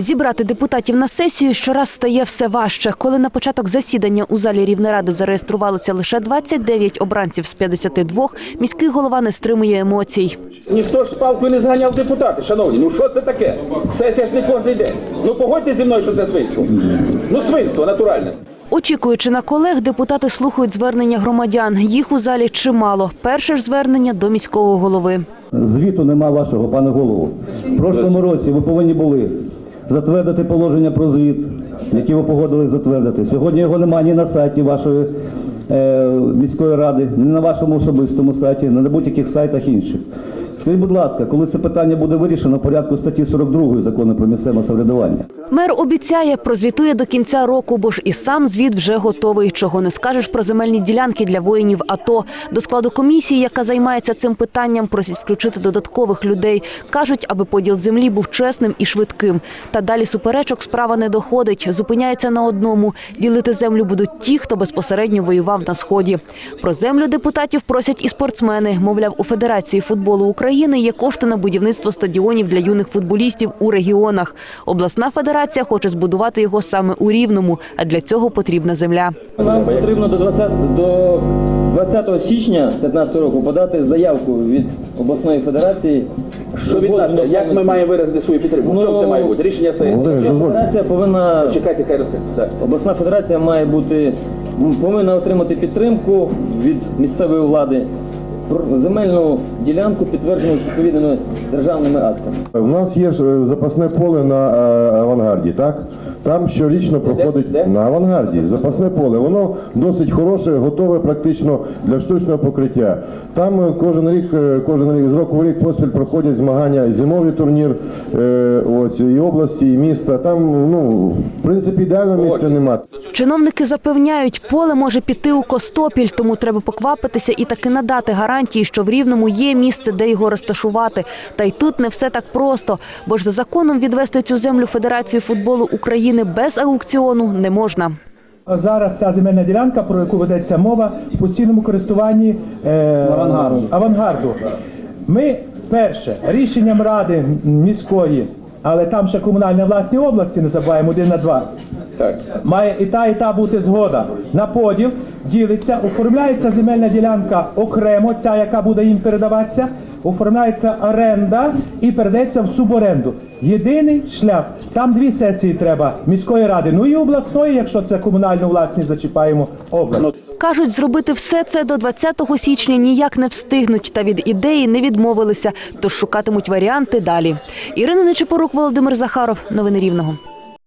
Зібрати депутатів на сесію щораз стає все важче. Коли на початок засідання у залі Рівнеради зареєструвалися лише 29 обранців з 52, міський голова не стримує емоцій. Ніхто ж з палкою не зганяв депутати, шановні. Ну що це таке? Сесія ж не кожен день. Ну погодьте зі мною, що це свинство. Ну свинство натуральне. Очікуючи на колег, депутати слухають звернення громадян. Їх у залі чимало. Перше ж звернення до міського голови. Звіту нема вашого, пане голову. В прошлому році ви повинні були затвердити положення про звіт, які ви погодились затвердити. Сьогодні його немає ні на сайті вашої е, міської ради, ні на вашому особистому сайті, ні на будь-яких сайтах інших. Скажіть, будь ласка, коли це питання буде вирішено в порядку статті 42 закону про місцеве самоврядування? Мер обіцяє, прозвітує до кінця року, бо ж і сам звіт вже готовий. Чого не скажеш про земельні ділянки для воїнів АТО. До складу комісії, яка займається цим питанням, просять включити додаткових людей. Кажуть, аби поділ землі був чесним і швидким. Та далі суперечок справа не доходить. Зупиняється на одному: ділити землю будуть ті, хто безпосередньо воював на сході. Про землю депутатів просять і спортсмени. Мовляв, у Федерації футболу України є кошти на будівництво стадіонів для юних футболістів у регіонах. Обласна федерація хоче збудувати його саме у Рівному, а для цього потрібна земля. Нам потрібно до 20, до 20 січня 2015 року подати заявку від обласної федерації. Що від нас? Як ми маємо виразити свою підтримку? Ну, чому це має бути? Рішення сесії. Федерація повинна Чекайте, хай розкаже. Обласна федерація має бути повинна отримати підтримку від місцевої влади земельну ділянку підтверджену відповідними державними актами. У нас є ж е, запасне поле на е, авангарді, так? Там щорічно проходить де? на авангарді запасне поле. Воно досить хороше, готове практично для штучного покриття. Там е, кожен рік, кожен рік з року в рік поспіль проходять змагання, зимовий турнір е, ось, і області, і міста. Там, ну, в принципі, ідеального місця немає. Чиновники запевняють, поле може піти у Костопіль, тому треба поквапитися і таки надати гарантії, що в Рівному є місце, де його розташувати. Та й тут не все так просто, бо ж за законом відвести цю землю Федерацію футболу України без аукціону не можна. Зараз ця земельна ділянка, про яку ведеться мова, в постійному користуванні е, авангарду. авангарду. Ми перше рішенням ради міської, але там ще комунальні власні області, не забуваємо один на два. Так. Має і та, і та бути згода. На поділ ділиться, оформляється земельна ділянка окремо, ця, яка буде їм передаватися, оформляється оренда і передається в суборенду. Єдиний шлях. Там дві сесії треба міської ради, ну і обласної, якщо це комунальну власність зачіпаємо область. Кажуть, зробити все це до 20 січня ніяк не встигнуть, та від ідеї не відмовилися, тож шукатимуть варіанти далі. Ірина Нечипорук, Володимир Захаров. Новини Рівного.